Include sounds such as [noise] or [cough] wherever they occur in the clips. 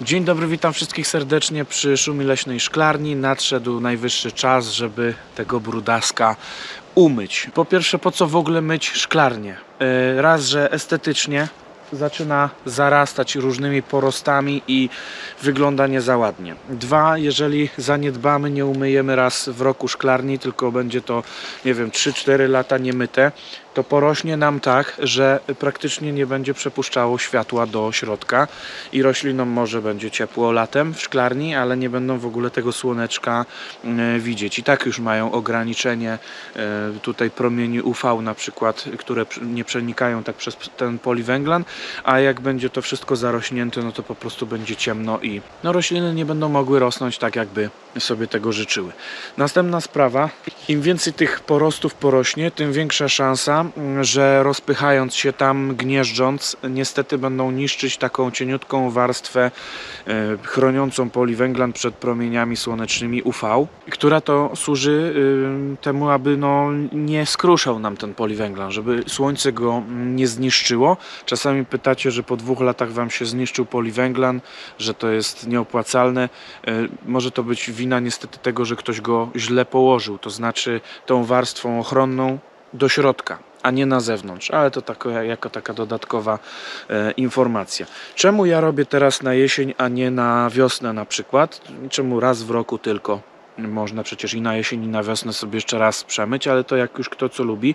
Dzień dobry, witam wszystkich serdecznie przy Szumi Leśnej Szklarni. Nadszedł najwyższy czas, żeby tego brudaska umyć. Po pierwsze, po co w ogóle myć szklarnię? E, Raz, że estetycznie zaczyna zarastać różnymi porostami i wygląda nie za ładnie. Dwa, jeżeli zaniedbamy, nie umyjemy raz w roku szklarni, tylko będzie to, nie wiem, 3-4 lata niemyte, to porośnie nam tak, że praktycznie nie będzie przepuszczało światła do środka i roślinom może będzie ciepło latem w szklarni, ale nie będą w ogóle tego słoneczka e, widzieć. I tak już mają ograniczenie e, tutaj promieni UV na przykład, które nie przenikają tak przez ten poliwęglan, a jak będzie to wszystko zarośnięte, no to po prostu będzie ciemno i no rośliny nie będą mogły rosnąć tak, jakby sobie tego życzyły. Następna sprawa, im więcej tych porostów porośnie, tym większa szansa, mm, że rozpychając się tam, gnieżdżąc, niestety będą niszczyć taką cieniutką warstwę e, chroniącą poliwęglan przed promieniami słonecznymi UV, która to służy y, temu, aby no, nie skruszał nam ten poliwęglan, żeby słońce go mm, nie zniszczyło. Czasami pytacie, że po dwóch latach wam się zniszczył poliwęglan, że to jest nieopłacalne. E, Może to być wina niestety tego, że ktoś go źle położył, to znaczy tą warstwą ochronną do środka, a nie na zewnątrz, ale to jako taka dodatkowa e, informacja. Czemu ja robię teraz na jesień, a nie na wiosnę na przykład? Czemu raz w roku tylko? Można przecież i na jesień, i na wiosnę sobie jeszcze raz przemyć, ale to jak już kto co lubi.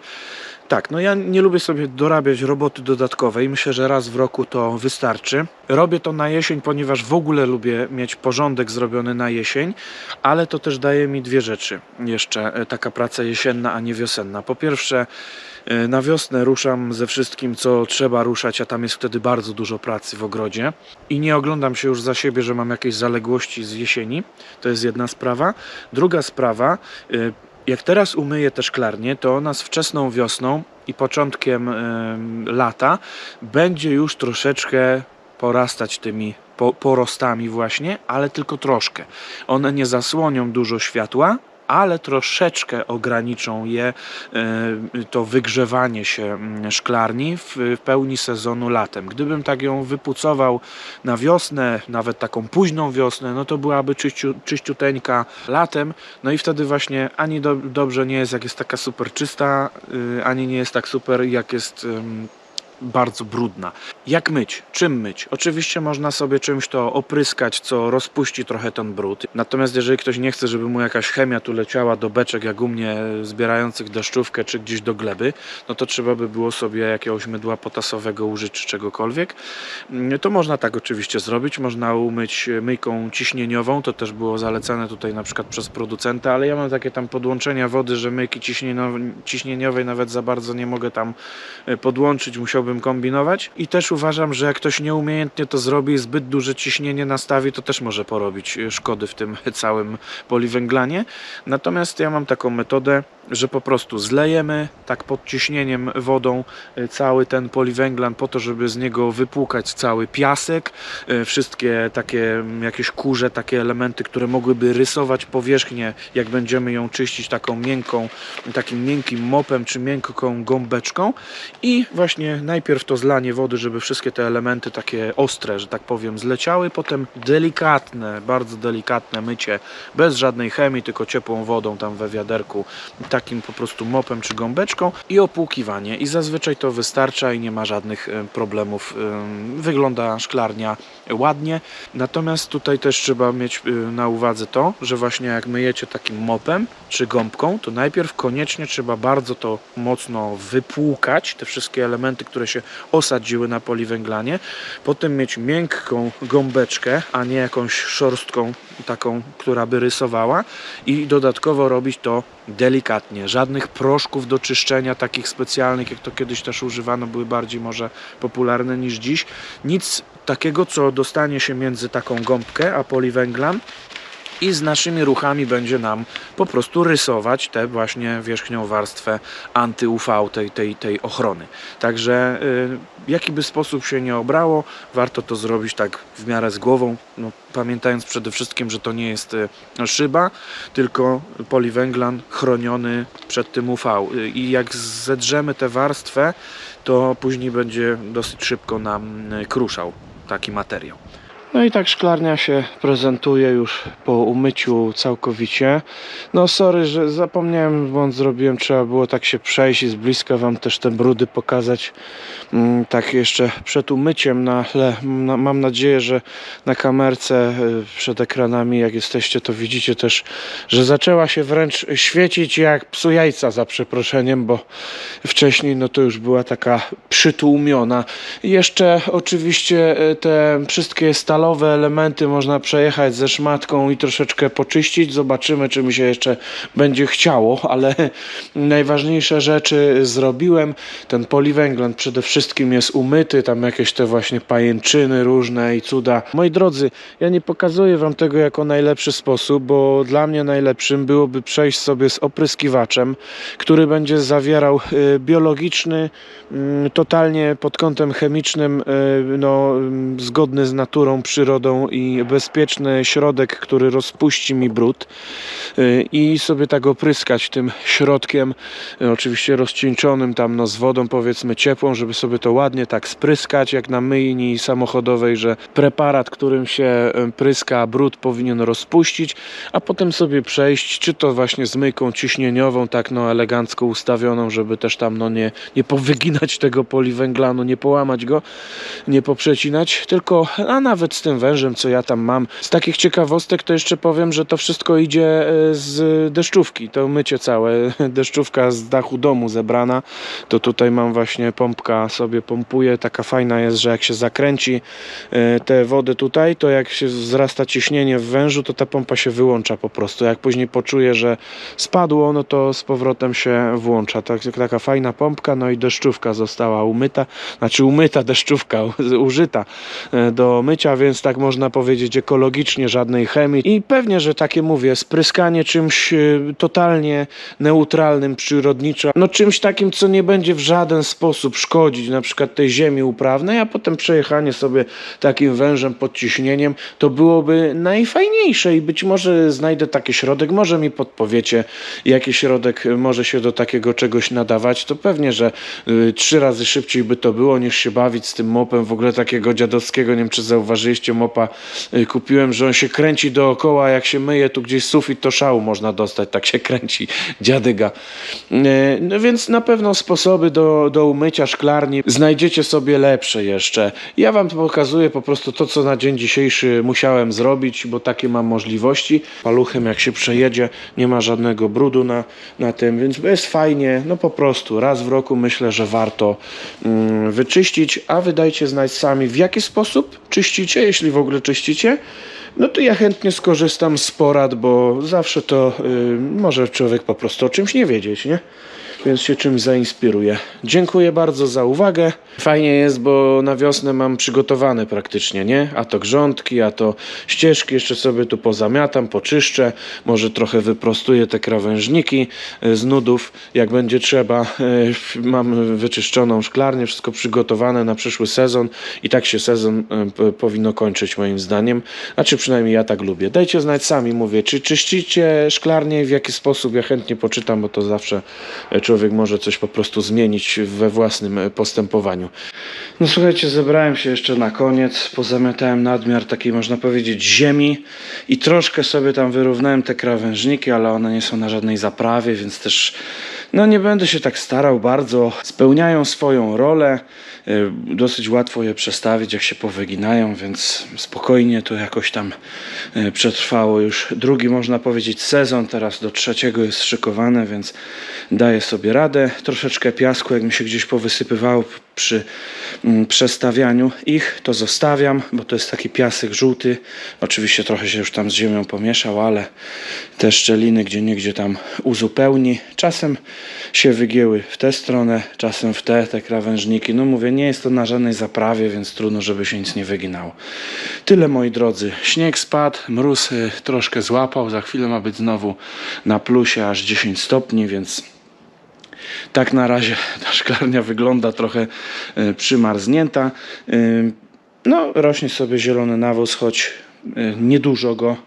Tak, no ja nie lubię sobie dorabiać roboty dodatkowej. Myślę, że raz w roku to wystarczy. Robię to na jesień, ponieważ w ogóle lubię mieć porządek zrobiony na jesień, ale to też daje mi dwie rzeczy jeszcze, e, taka praca jesienna, a nie wiosenna. Po pierwsze, na wiosnę ruszam ze wszystkim, co trzeba ruszać, a tam jest wtedy bardzo dużo pracy w ogrodzie i nie oglądam się już za siebie, że mam jakieś zaległości z jesieni. To jest jedna sprawa. Druga sprawa, y, jak teraz umyję te szklarnie, to ona z wczesną wiosną i początkiem em, lata będzie już troszeczkę porastać tymi po, porostami właśnie, ale tylko troszkę. One nie zasłonią dużo światła, ale troszeczkę ograniczą je e, to wygrzewanie się mm, szklarni w, pełni sezonu latem. Gdybym tak ją wypucował na wiosnę, nawet taką późną wiosnę, no to byłaby czyściu, czyściuteńka latem, no i wtedy właśnie ani do, dobrze nie jest jak jest taka super czysta, y, ani nie jest tak super jak jest bardzo brudna. Jak myć? Czym myć? Oczywiście można sobie czymś to opryskać, co rozpuści trochę ten brud. Natomiast jeżeli ktoś nie chce, żeby mu jakaś chemia tu leciała do beczek, jak u mnie zbierających deszczówkę, czy gdzieś do gleby, no to trzeba by było sobie jakiegoś mydła potasowego użyć, czy czegokolwiek. To można tak oczywiście zrobić. Można umyć myjką ciśnieniową, to też było zalecane tutaj na przykład przez producenta, ale ja mam takie tam podłączenia wody, że myjki ciśnieniowe- ciśnieniowej nawet za bardzo nie mogę tam e, podłączyć, musiałbym kombinować. I też uważam, że jak ktoś nieumiejętnie to zrobi, zbyt duże ciśnienie nastawi, to też może porobić e, szkody w tym [laughs] całym poliwęglanie. Natomiast ja mam taką metodę, że po prostu zlejemy tak pod ciśnieniem wodą e, cały ten poliwęglan po to, żeby z niego wypłukać cały piasek, e, wszystkie takie mm, jakieś kurze, takie elementy, które mogłyby rysować powierzchnię, jak będziemy ją czyścić taką miękką, takim miękkim mopem czy miękką gąbeczką i właśnie najpierw to zlanie wody, żeby wszystkie te elementy takie ostre, że tak powiem, zleciały, potem delikatne, bardzo delikatne mycie, bez żadnej chemii, tylko ciepłą wodą tam we wiaderku, takim po prostu mopem czy gąbeczką i opłukiwanie i zazwyczaj to wystarcza i nie ma żadnych problemów. Wygląda szklarnia ładnie, natomiast tutaj też trzeba mieć e, na uwadze to, że właśnie jak myjecie takim mopem czy gąbką, to najpierw koniecznie trzeba bardzo to mocno wypłukać, te wszystkie elementy, które się osadziły na poliwęglanie, potem mieć miękką gąbeczkę, a nie jakąś szorstką taką, która by rysowała i dodatkowo robić to delikatnie. Żadnych proszków do czyszczenia takich specjalnych, jak to kiedyś też używano, były bardziej może popularne niż dziś. Nic takiego, co dostanie się między taką gąbkę a poliwęglan i z naszymi ruchami będzie nam po prostu rysować tę właśnie wierzchnią warstwę anty-UV, tej, tej, tej ochrony. Także y, jaki by sposób się nie obrało, warto to zrobić tak w miarę z głową, no, pamiętając przede wszystkim, że to nie jest y, szyba, tylko poliwęglan chroniony przed tym UV. Y, I jak zedrzemy tę warstwę, to później będzie dosyć szybko nam y, kruszał taki materiał. No i tak szklarnia się prezentuje już po umyciu całkowicie. No sorry, że zapomniałem, błąd zrobiłem, trzeba było tak się przejść i z bliska wam też te brudy pokazać. Mm, Tak jeszcze przed umyciem, no ale mam nadzieję, że na kamerce y, przed ekranami jak jesteście to widzicie też, że zaczęła się wręcz świecić jak psu jajca za przeproszeniem, bo wcześniej no to już była taka przytłumiona. Jeszcze oczywiście y, te wszystkie stalowe elementy można przejechać ze szmatką i troszeczkę poczyścić. Zobaczymy, czy mi się jeszcze będzie chciało, ale [laughs] najważniejsze rzeczy zrobiłem. Ten poliwęglan przede wszystkim jest umyty, tam jakieś te właśnie pajęczyny różne i cuda. Moi drodzy, ja nie pokazuję wam tego jako najlepszy sposób, bo dla mnie najlepszym byłoby przejść sobie z opryskiwaczem, który będzie zawierał y, biologiczny, mm, totalnie pod kątem chemicznym, y, no, mm, zgodny z naturą, przyrodą i bezpieczny środek, który rozpuści mi brud y, i sobie tak opryskać tym środkiem, y, oczywiście rozcieńczonym tam no, z wodą powiedzmy ciepłą, żeby sobie to ładnie tak spryskać jak na myjni samochodowej, że preparat, którym się y, pryska brud powinien rozpuścić, a potem sobie przejść, czy to właśnie z myjką ciśnieniową, tak no elegancko ustawioną, żeby też tam no nie, nie powyginać tego poliwęglanu, nie połamać go, nie poprzecinać, tylko, a nawet z tym wężem, co ja tam mam. Z takich ciekawostek to jeszcze powiem, że to wszystko idzie e, z deszczówki, to mycie całe, [laughs] deszczówka z dachu domu zebrana, to tutaj mam właśnie pompka sobie pompuje, taka fajna jest, że jak się zakręci e, te wody tutaj, to jak się wzrasta ciśnienie w wężu, to ta pompa się wyłącza po prostu. Jak później poczuje, że spadło, no to z powrotem się włącza. Tak, taka fajna pompka, no i deszczówka została umyta, znaczy umyta [laughs] deszczówka, użyta e, do mycia, więc tak można powiedzieć ekologicznie, żadnej chemii. I pewnie, że takie mówię, spryskanie czymś e, totalnie neutralnym, przyrodniczo, no czymś takim, co nie będzie w żaden sposób szkodzić na przykład tej ziemi uprawnej, a potem przejechanie sobie takim wężem pod ciśnieniem, to byłoby najfajniejsze i być może znajdę taki środek, może mi podpowiecie, jaki środek może się do takiego czegoś nadawać, to pewnie, że y, trzy razy szybciej by to było, niż się bawić z tym mopem, w ogóle takiego dziadowskiego, nie wiem czy zauważyliście, mopa y, kupiłem, że on się kręci dookoła, jak się myje tu gdzieś sufit, to szału można dostać, tak się [laughs] kręci dziadyga. Y, No więc na pewno sposoby do, do umycia szklarni znajdziecie sobie lepsze jeszcze. Ja wam pokazuję po prostu to, co na dzień dzisiejszy musiałem zrobić, bo takie mam możliwości. Paluchem jak się przejedzie, nie ma żadnego brudu na, na tym, więc jest fajnie, no po prostu raz w roku myślę, że warto mm, wyczyścić, a wy dajcie znać sami w jaki sposób czyścicie, jeśli w ogóle czyścicie. No to ja chętnie skorzystam z porad, bo zawsze to y, może człowiek po prostu o czymś nie wiedzieć, nie? Więc się czymś zainspiruje. Dziękuję bardzo za uwagę. Fajnie jest, bo na wiosnę mam przygotowane praktycznie, nie? A to grządki, a to ścieżki, jeszcze sobie tu pozamiatam, poczyszczę, może trochę wyprostuję te krawężniki y, z nudów, jak będzie trzeba. Y, [laughs] Mam wyczyszczoną szklarnię, wszystko przygotowane na przyszły sezon i tak się sezon p- powinno kończyć moim zdaniem. A czy przynajmniej ja tak lubię. Dajcie znać sami, mówię, czy czyścicie szklarnię, w jaki sposób, ja chętnie poczytam, bo to zawsze e, człowiek może coś po prostu zmienić we własnym e, postępowaniu. No słuchajcie, zebrałem się jeszcze na koniec, pozamiatałem nadmiar takiej można powiedzieć ziemi i troszkę sobie tam wyrównałem te krawężniki, ale one nie są na żadnej zaprawie, więc też no nie będę się tak starał bardzo. Spełniają swoją rolę. y, Dosyć łatwo je przestawić, jak się powyginają, więc spokojnie to jakoś tam y, przetrwało już drugi, można powiedzieć, sezon. Teraz do trzeciego jest szykowane, więc daję sobie radę. Troszeczkę piasku, jak mi się gdzieś powysypywało przy mm, przestawianiu ich, to zostawiam, bo to jest taki piasek żółty. Oczywiście trochę się już tam z ziemią pomieszał, ale te szczeliny gdzie niegdzie tam uzupełni. Czasem się wygięły w tę stronę, czasem w tę, te krawężniki. No mówię, nie jest to na żadnej zaprawie, więc trudno, żeby się nic nie wyginało. Tyle moi drodzy. Śnieg spadł, mróz y, troszkę złapał, za chwilę ma być znowu na plusie aż 10 stopni, więc tak na razie [laughs] ta szklarnia wygląda trochę e, przymarznięta. E, No, rośnie sobie zielony nawóz, choć niedużo go.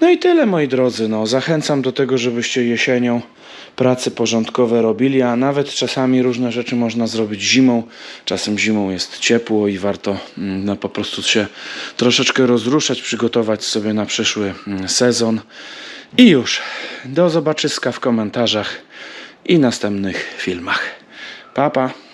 No i tyle, moi drodzy. No, zachęcam do tego, żebyście jesienią prace porządkowe robili, a nawet czasami różne rzeczy można zrobić zimą. Czasem zimą jest ciepło i warto mm, no, po prostu się troszeczkę rozruszać, przygotować sobie na przyszły mm, sezon. I już. Do zobaczyska w komentarzach i następnych filmach. Pa, pa.